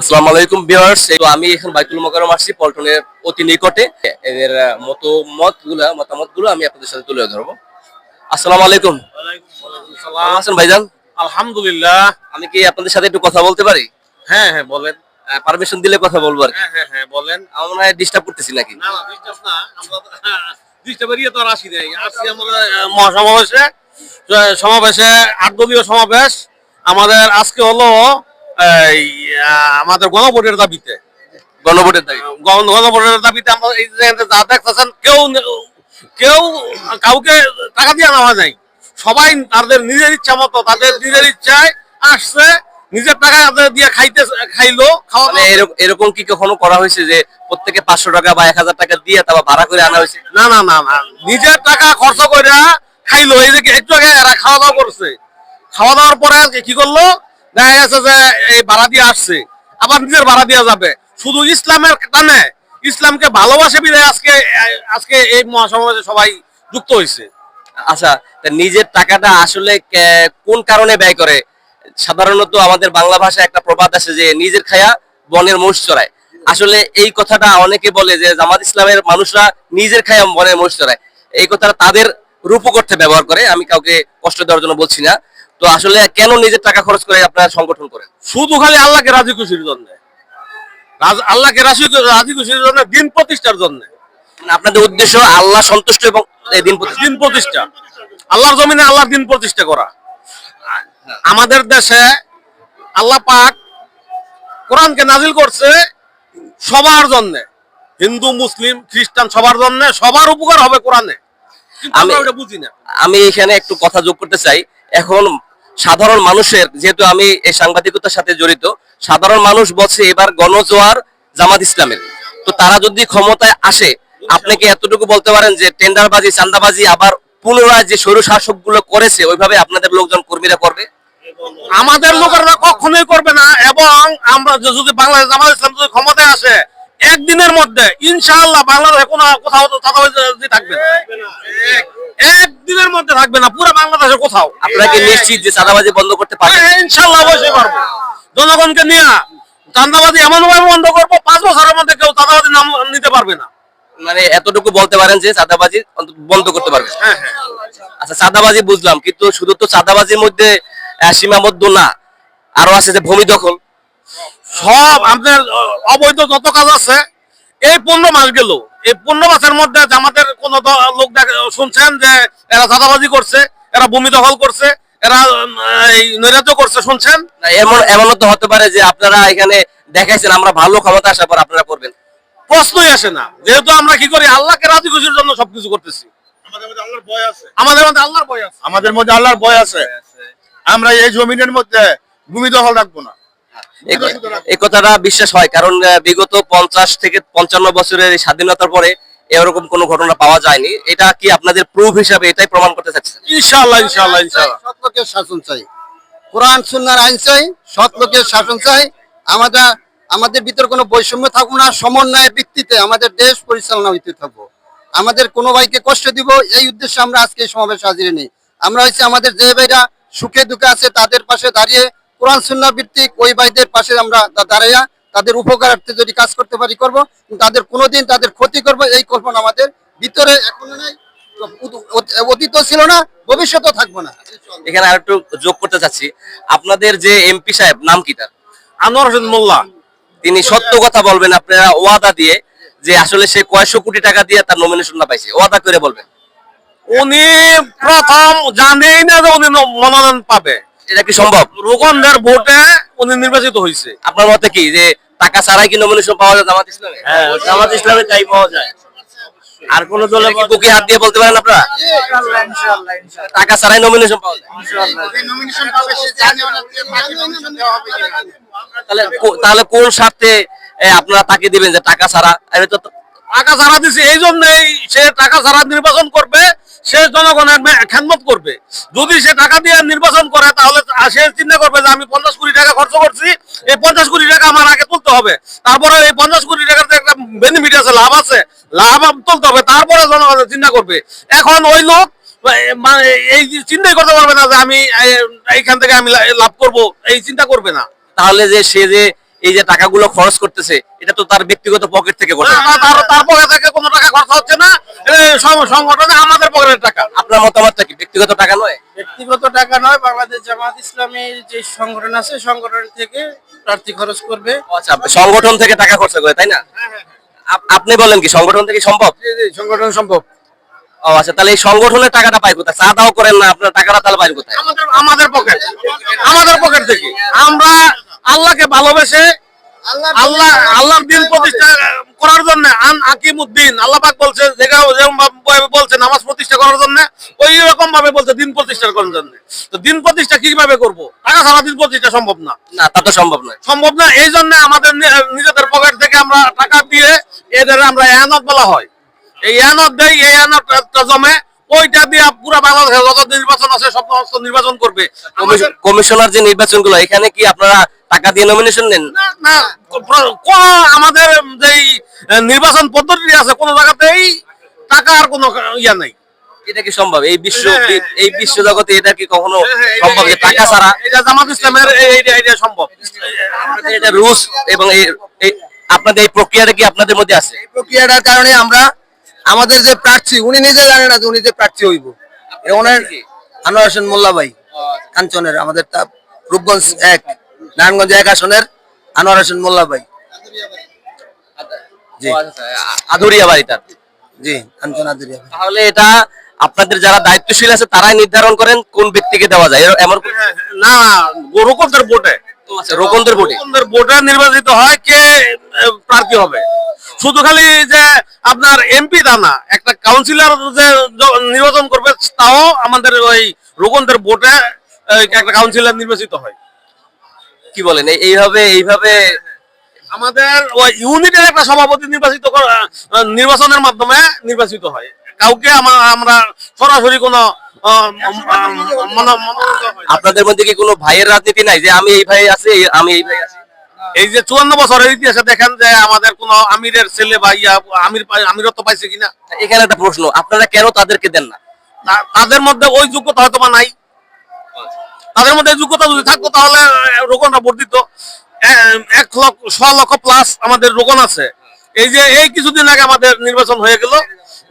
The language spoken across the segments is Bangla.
আসসালামু আলাইকুম ভিউয়ার্স। তো আমি এখন বাইতুল মোকাররম আসছি পল্টনের অতি নিকটে। এদের মতামতগুলা মতামতগুলো আমি আপনাদের সাথে তুলে ধরবো। আসসালামু আলাইকুম। আছেন ভাইজান? আলহামদুলিল্লাহ। আমি কি আপনাদের সাথে একটু কথা বলতে পারি? হ্যাঁ হ্যাঁ বলেন। পারমিশন দিলে কথা বলব আর। হ্যাঁ হ্যাঁ হ্যাঁ বলেন। আমার ডিস্টার্ব করতেছি নাকি? না না ডিস্টার্ব না। আমরা ডিস্টার্ব এরিয়া তো আর আসি নাই। আসছি আমরা মহাসমাবেশে। সমাবেশে আটদলীয় সমাবেশ। আমাদের আজকে হলো আমাদের গণভোটের দাবিতে। গণভোটের দাবি? গণভোটের দাবিতে আমরা এই যা দেখতেছেন কেউ কেউ কাউকে টাকা দিয়ে নেওয়া যায় সবাই তাদের নিজের ইচ্ছা মতো তাদের নিজের ইচ্ছায় আসছে নিজের টাকা দিয়ে খাইতে খাইলো খাওয়া মানে এরকম কি কখনো করা হয়েছে যে প্রত্যেকে পাঁচশো টাকা বা এক হাজার টাকা দিয়ে তারপর ভাড়া করে আনা হয়েছে? না না না না। নিজের টাকা খরচ করে খাইলো এই যে একটু আগে এরা খাওয়া দাওয়া করছে। খাওয়া দাওয়ার পরে আজকে কি করল? দেখা যে এই ভাড়া দিয়ে আসছে। আবার নিজের ভাড়া দেওয়া যাবে। শুধু ইসলামের টানে ইসলামকে ভালোবাসে আজকে আজকে এই মহাসমাবেশে সবাই যুক্ত হয়েছে আচ্ছা নিজের টাকাটা আসলে কোন কারণে ব্যয় করে? সাধারণত আমাদের বাংলা ভাষায় একটা প্রবাদ আছে যে, নিজের খায়া বনের মোষ চড়ায়। আসলে এই কথাটা অনেকে বলে যে, জামাত ইসলামের মানুষরা নিজের খায়া বনের মোষ চড়ায়। এই কথাটা তাদের রূপকর্থে ব্যবহার করে, আমি কাউকে কষ্ট দেওয়ার জন্য বলছি না। তো আসলে কেন নিজের টাকা খরচ করে আপনারা সংগঠন করেন? শুধু খালি আল্লাহকে রাজি খুশির জন্য। আল্লাহকে রাজি রাজি খুশির জন্য দিন প্রতিষ্ঠার জন্য। মানে আপনাদের উদ্দেশ্য আল্লাহ সন্তুষ্ট এবং দিন দিন প্রতিষ্ঠা। আল্লাহর জমিনে আল্লাহর দিন প্রতিষ্ঠা করা। আমাদের দেশে আল্লাহ পাক কোরআনকে নাজিল করছে সবার জন্য। হিন্দু মুসলিম খ্রিস্টান সবার জন্য সবার উপকার হবে কোরআনে। আমি- ওটা বুঝি না। আমি এখানে একটু কথা যোগ করতে চাই। এখন সাধারণ মানুষের, যেহেতু আমি এই সাংবাদিকতার সাথে জড়িত, সাধারণ মানুষ বলছে এবার গণজোয়ার জামাত ইসলামের। তো তারা যদি ক্ষমতায় আসে, আপনি কি এতটুকু বলতে পারেন যে টেন্ডারবাজি চান্দাবাজি আবার পুনরায় যে সরু শাসকগুলো করেছে, ওইভাবে আপনাদের লোকজন, কর্মীরা করবে? আমাদের লোকেরা কখনোই করবে না, এবং আমরা যদি বাংলাদেশ জামাত ইসলাম যদি ক্ষমতায় আসে একদিনের মধ্যে ইনশাআল্লাহ বাংলাদেশে কোনো কোথাও চাঁদাবাজি থাকবে না। একদিনের মধ্যে থাকবে না পুরো বাংলাদেশে কোথাও। আপনারা কি নিশ্চিত যে চাঁদাবাজি বন্ধ করতে পারবেন হ্যাঁ, ইনশাল্লাহ অবশ্যই পারব। জনগণকে নিয়ে চান্দাবাজি এমন ভাবে বন্ধ করব পাঁচ বছরের মধ্যে কেউ চাঁদাবাজি নাম নিতে পারবে না। মানে এতটুকু বলতে পারেন যে চাঁদাবাজি বন্ধ করতে হ্যাঁ হ্যাঁ। আচ্ছা চাঁদাবাজি বুঝলাম কিন্তু শুধু তো চাঁদাবাজির মধ্যে সীমাবদ্ধ না আরও আছে যে ভূমি দখল। সব আপনার অবৈধ যত কাজ আছে এই পনেরো মাস গেল। এই পনেরো মাসের মধ্যে জামাতের কোন লোক শুনছেন যে এরা চাঁদাবাজি করছে এরা ভূমি দখল করছে এরা নৈরাজ্য করছে শুনছেন? এমন এমনও তো হতে পারে যে আপনারা এখানে দেখাইছেন আমরা ভালো ক্ষমতা আসার পর আপনারা করবেন। প্রশ্নই আসে না। যেহেতু আমরা কি করি আল্লাহকে রাজি খুশির জন্য সবকিছু করতেছি। আমাদের মধ্যে আল্লাহর ভয় আছে। আমাদের মধ্যে আল্লাহর ভয় আছে। আমরা এই জমিনের মধ্যে ভূমি দখল রাখব না। এই- কথাটা বিশ্বাস হয় কারণ বিগত পঞ্চাশ থেকে পঞ্চান্ন বছরের স্বাধীনতার পরে এরকম কোনো ঘটনা পাওয়া যায়নি। এটা কি আপনাদের প্রুফ হিসাবে এটাই প্রমাণ করতে চাচ্ছেন? ইনশাআল্লাহ ইনশাআল্লাহ ইনশাআল্লাহ সৎ লোকের শাসন চাই। কোরআন সুন্নার আইন চাই সৎ লোকের শাসন চাই। আমাদের আমাদের ভিতর কোনো বৈষম্য থাকব না সমন্বয়ের ভিত্তিতে আমাদের দেশ পরিচালনা হইতে থাকব। আমাদের কোনো ভাইকে কষ্ট দিব এই উদ্দেশ্যে আমরা আজকে এই সমাবেশ হাজির নেই। আমরা হচ্ছে আমাদের যে ভাইরা সুখে দুঃখে আছে তাদের পাশে দাঁড়িয়ে কোরআন সুন্না ভিত্তিক ওই ভাইদের পাশে আমরা দাঁড়াইয়া তাদের উপকারার্থে যদি কাজ করতে পারি করব। তাদের কোনোদিন তাদের ক্ষতি করব এই কল্পনা আমাদের ভিতরে এখনও নেই। অতীত ছিল না ভবিষ্যতেও থাকব না। এখানে আরেকটু যোগ করতে চাচ্ছি। আপনাদের যে এমপি সাহেব নাম কি তার? আনোয়ার হোসেন মোল্লা। তিনি সত্য কথা বলবেন আপনারা ওয়াদা দিয়ে যে আসলে সে কয়শো কোটি টাকা দিয়ে তার নমিনেশন না পাইছে ওয়াদা করে বলবেন। উনি প্রথম জানেই না যে উনি মনোনয়ন পাবে। এটা কি সম্ভব? রোকনদের ভোটে উনি নির্বাচিত হয়েছে আপনার মতে কি যে টাকা ছাড়াই কি নমিনেশন পাওয়া যায় জামাত ইসলামে? হ্যাঁ জামাত ইসলামে তাই পাওয়া যায়। আর কোন দলে বুকে হাত দিয়ে বলতে পারেন আপনারা? টাকা ছাড়াই নমিনেশন পাওয়া যায়। তাহলে তাহলে কোন স্বার্থে আপনারা তাকে দিবেন যে টাকা ছাড়া? এটা তো টাকা ছাড়া দিছে, এই জন্যই সে টাকা ছাড়া নির্বাচন করবে, সে জনগণের খেদমত করবে। যদি সে টাকা দিয়ে নির্বাচন করে, তাহলে সে চিন্তা করবে যে আমি পঞ্চাশ কোটি টাকা খরচ করছি, এই পঞ্চাশ কোটি টাকা আমার আগে তুলতে হবে। তারপরে এই পঞ্চাশ কোটি টাকার একটা বেনিফিট আছে, লাভ আছে, লাভ তুলতে হবে। তারপরে জনগণ চিন্তা করবে। এখন ওই লোক এই চিন্তাই করতে পারবে না যে আমি এইখান থেকে আমি লাভ করব, এই চিন্তা করবে না। তাহলে যে সে যে এই যে টাকাগুলো খরচ করতেছে এটা তো তার ব্যক্তিগত পকেট থেকে করছে না, না, তার তার পকেট থেকে কোনো টাকা খরচ হচ্ছে না। সংগঠনে আমাদের পকেটের টাকা। আপনার মতামতটা কি? ব্যক্তিগত টাকা নয়? ব্যক্তিগত টাকা নয় বাংলাদেশ জামাত ইসলামের যে সংগঠন আছে সংগঠন থেকে প্রার্থী খরচ করবে। আচ্ছা সংগঠন থেকে টাকা খরচ করে তাই না? আপনি বলেন কি সংগঠন থেকে সম্ভব? সংগঠন সম্ভব। ও আচ্ছা তাহলে এই সংগঠনের টাকাটা পাই কোথায়? চা দাও করেন না আপনার টাকাটা তাহলে পাই কোথায়? আমাদের আমাদের পকেট। আমাদের পকেট থেকে। আমরা আল্লাহকে ভালোবেসে আল্লাহ আল্লাহর দিন প্রতিষ্ঠা করার জন্য আন আকিমুদ্দিন আল্লাহ পাক বলছে বলছে নামাজ প্রতিষ্ঠা করার জন্য ওই রকম ভাবে বলছে দিন প্রতিষ্ঠা করার জন্য। তো দিন প্রতিষ্ঠা কীভাবে করব? টাকা ছাড়া দিন প্রতিষ্ঠা সম্ভব না। না তা তো সম্ভব নয়। সম্ভব না এই জন্য আমাদের নিজেদের পকেট থেকে আমরা টাকা দিয়ে এদের আমরা এয়ানত বলা হয়। এই এয়ানত দেই এই এয়ানতটা জমে ওইটা দিয়ে পুরো বাংলাদেশে যত নির্বাচন আছে সব সমস্ত নির্বাচন করবে। কমিশনার যে নির্বাচনগুলো এখানে কি আপনারা টাকা দিয়ে নমিনেশন নেন। না, আমাদের আহ, নির্বাচন পদ্ধতি আছে কোন জায়গাতেই টাকার কোনো ইয়া নাই। এটা কি সম্ভব? এই বিশ্ব হ্যাঁ। এই বিশ্ব জগতে এটা কি কখনো সম্ভব যে টাকা ছাড়া এটা জামাত ইসলামের এই- সম্ভব। এটা রুলস এবং এই- এই আপনাদের এই প্রক্রিয়াটা কি আপনাদের মধ্যে আছে? প্রক্রিয়াটার কারণে আমরা আমাদের যে প্রার্থী উনি নিজে জানে না যে উনি যে প্রার্থী হইব। ওনার আনোয়ার হোসেন মোল্লা ভাই কাঞ্চনের আমাদের তা রূপগঞ্জ এক। নারায়ণগঞ্জ এক আসনের আনোয়ার হোসেন মোল্লা ভাই। জি। আধুরিয়া বাড়িটা জি কাঞ্চন আদুরিয়া তাহলে এটা আপনাদের যারা দায়িত্বশীল আছে তারাই নির্ধারণ করেন কোন ব্যক্তিকে দেওয়া যায়। এমন না রোকনদের ভোটে। আচ্ছা, রোকনদের ভোটে। রোকনদের ভোটে নির্বাচিত হয় কে প্রার্থী হবে। শুধু খালি যে আপনার এমপি তা না একটা কাউন্সিলর যে নির্বাচন করবে তাও আমাদের ওই রোকনদের ভোটে একটা কাউন্সিলর নির্বাচিত হয়। কি বলেন এই- এইভাবে এইভাবে আমাদের ইউনিটের একটা সভাপতি নির্বাচিত নির্বাচনের মাধ্যমে নির্বাচিত হয়। কাউকে আমরা সরাসরি কোনো। আপনাদের মধ্যে কি কোনো ভাইয়ের রাজনীতি নাই যে আমি এই ভাই আছি আমি এই ভাই আছি? এই যে চুয়ান্ন বছরের ইতিহাসে দেখেন যে আমাদের কোন আমিরের ছেলে বা ইয়া আমির পাই- আমিরত্ব পাইছে কিনা? এখানে একটা প্রশ্ন আপনারা কেন তাদেরকে দেন না? তাদের মধ্যে ওই যোগ্যতা হয়তো বা নাই। তাদের মধ্যে যোগ্যতা যদি থাকতো তাহলে রোগনরা ভোট দিত। এক লক্ষ, ছ লক্ষ প্লাস আমাদের রোগন আছে। এই যে, এই কিছুদিন আগে আমাদের নির্বাচন হয়ে গেল।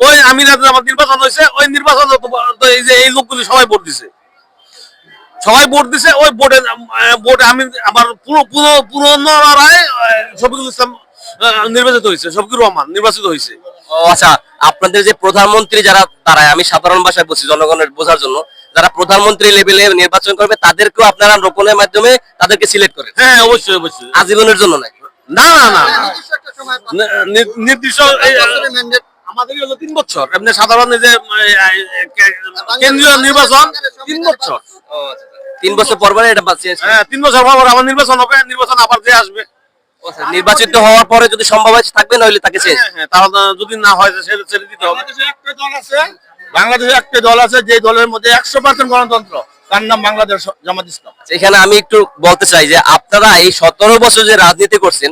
ওই আমিরাতে আমার নির্বাচন হয়েছে, ওই নির্বাচন এই যে, এই লোকগুলি সবাই ভোট দিছে। সবাই ভোট দিছে, ওই ভোটে ভোটে আমি আবার পুরো পুরো পুনরায় শফিকুল ইসলাম নির্বাচিত হয়েছে, শফিকুর রহমান নির্বাচিত হয়েছে। ও আচ্ছা আপনাদের যে প্রধানমন্ত্রী যারা দাঁড়ায় আমি সাধারণ ভাষায় বলছি জনগণের বোঝার জন্য। যারা প্রধানমন্ত্রী লেভেলে নির্বাচন করবে তাদেরকেও আপনারা রোপণের মাধ্যমে তাদেরকে সিলেক্ট করেন। হ্যাঁ অবশ্যই অবশ্যই। আজীবনের জন্য নাই না না না। নির্দিষ্ট একটা সময় পান। নি- নি- নির্দিষ্ট এই, বছরের mandate আমাদের হলো তিন বছর। এমনি সাধারণ যে এই, এই, কে- কেন্দ্রীয় নির্বাচন তিন বছর। তিন বছর পর এটা হ্যাঁ তিন বছর পর পর আবার নির্বাচন হবে নির্বাচন আবার যে আসবে। নির্বাচিত হওয়ার পরে যদি সম্ভব হয় থাকবে নইলে তাকে হ্যাঁ, হ্যাঁ, তাহলে যদি না হয় ছেড়ে ছেড়ে দিতে হবে। বাংলাদেশে একটা দল আছে যে দলের মধ্যে একশো পার্সেন্ট গণতন্ত্র। তার নাম বাংলাদেশ জামাত ইসলাম। এখানে আমি একটু বলতে চাই যে আপনারা এই সতেরো বছর যে রাজনীতি করছেন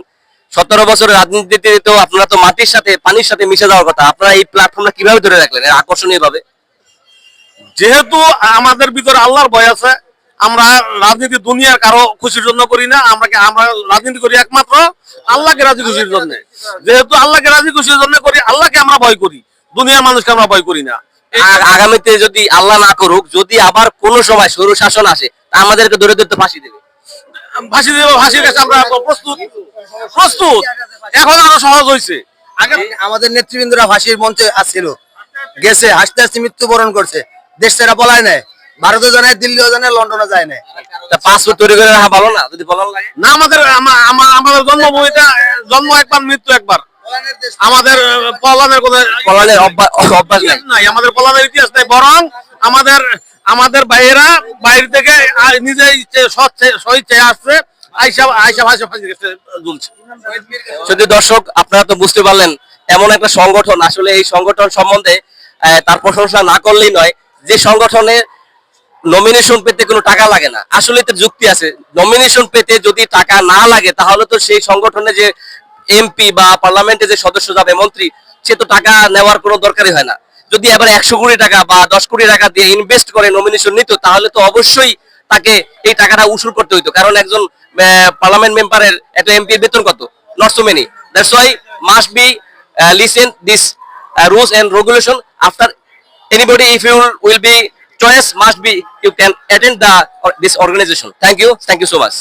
সতেরো বছরের রাজনীতিতে তো আপনারা তো মাটির সাথে পানির সাথে মিশে যাওয়ার কথা আপনারা এই প্ল্যাটফর্মটা কীভাবে ধরে রাখলেন আকর্ষণীয় ভাবে? যেহেতু আমাদের ভিতরে আল্লাহর ভয় আছে আমরা রাজনীতি দুনিয়ার কারও খুশির জন্য করি না আমরা আমরা রাজনীতি করি একমাত্র আল্লাহকে রাজি খুশির জন্য। যেহেতু আল্লাহকে রাজি খুশির জন্য করি আল্লাহকে আমরা ভয় করি দুনিয়ার মানুষকে আমরা ভয় করি না। আর আগামীতে যদি আল্লাহ না করুক যদি আবার কোনো সময় সরু শাসন আসে আমাদেরকে ধরে ধরতে ফাঁসি দেবে। ফাঁসি দেব ফাঁসির কাছে আমরা প্রস্তুত? প্রস্তুত? এখন আরও সহজ হয়েছে আগে আমাদের নেতৃবৃন্দরা ফাঁসির মঞ্চে আসছিল। গেছে হাসতে হাসতে মৃত্যুবরণ করছে। দেশ ছেড়া পলায় নাই। ভারতে জানে দিল্লিও জানে লন্ডনে যায় না তা পাসপোর্ট তৈরি করে রাখা ভালো না? যদি বলার লাগে। না আমাদের আমা- আমা- আমাদের জন্মভূমিটা জন্ম একবার মৃত্যু একবার। আমাদের পলানের অভ্যাস নাই। আমাদের পলানের ইতিহাস নাই বরং আমাদের আমাদের বাইরে থেকে নিজে স্বইচ্ছায় আসছে যদি দর্শক আপনারা তো বুঝতে পারলেন এমন একটা সংগঠন আসলে এই সংগঠন সম্বন্ধে আহ, তার প্রশংসা না করলেই নয় যে সংগঠনে নমিনেশন পেতে কোনো টাকা লাগে না। আসলে তো যুক্তি আছে। নমিনেশন পেতে যদি টাকা না লাগে তাহলে তো সেই সংগঠনে যে এমপি বা পার্লামেন্টে যে সদস্য যাবে, মন্ত্রী, সে তো টাকা নেওয়ার কোনো দরকারই হয় না। যদি আবার একশো কোটি টাকা বা দশ কোটি টাকা দিয়ে ইনভেস্ট করে নমিনেশন নিত, তাহলে তো অবশ্যই তাকে এই টাকাটা উসুল করতে হইতো। কারণ একজন পার্লামেন্ট মেম্বারের একটা এমপি বেতন কত? Not so many that's why must be listen this rules and regulation after anybody if you will be choice must be you can attend the this organization thank you thank you so much.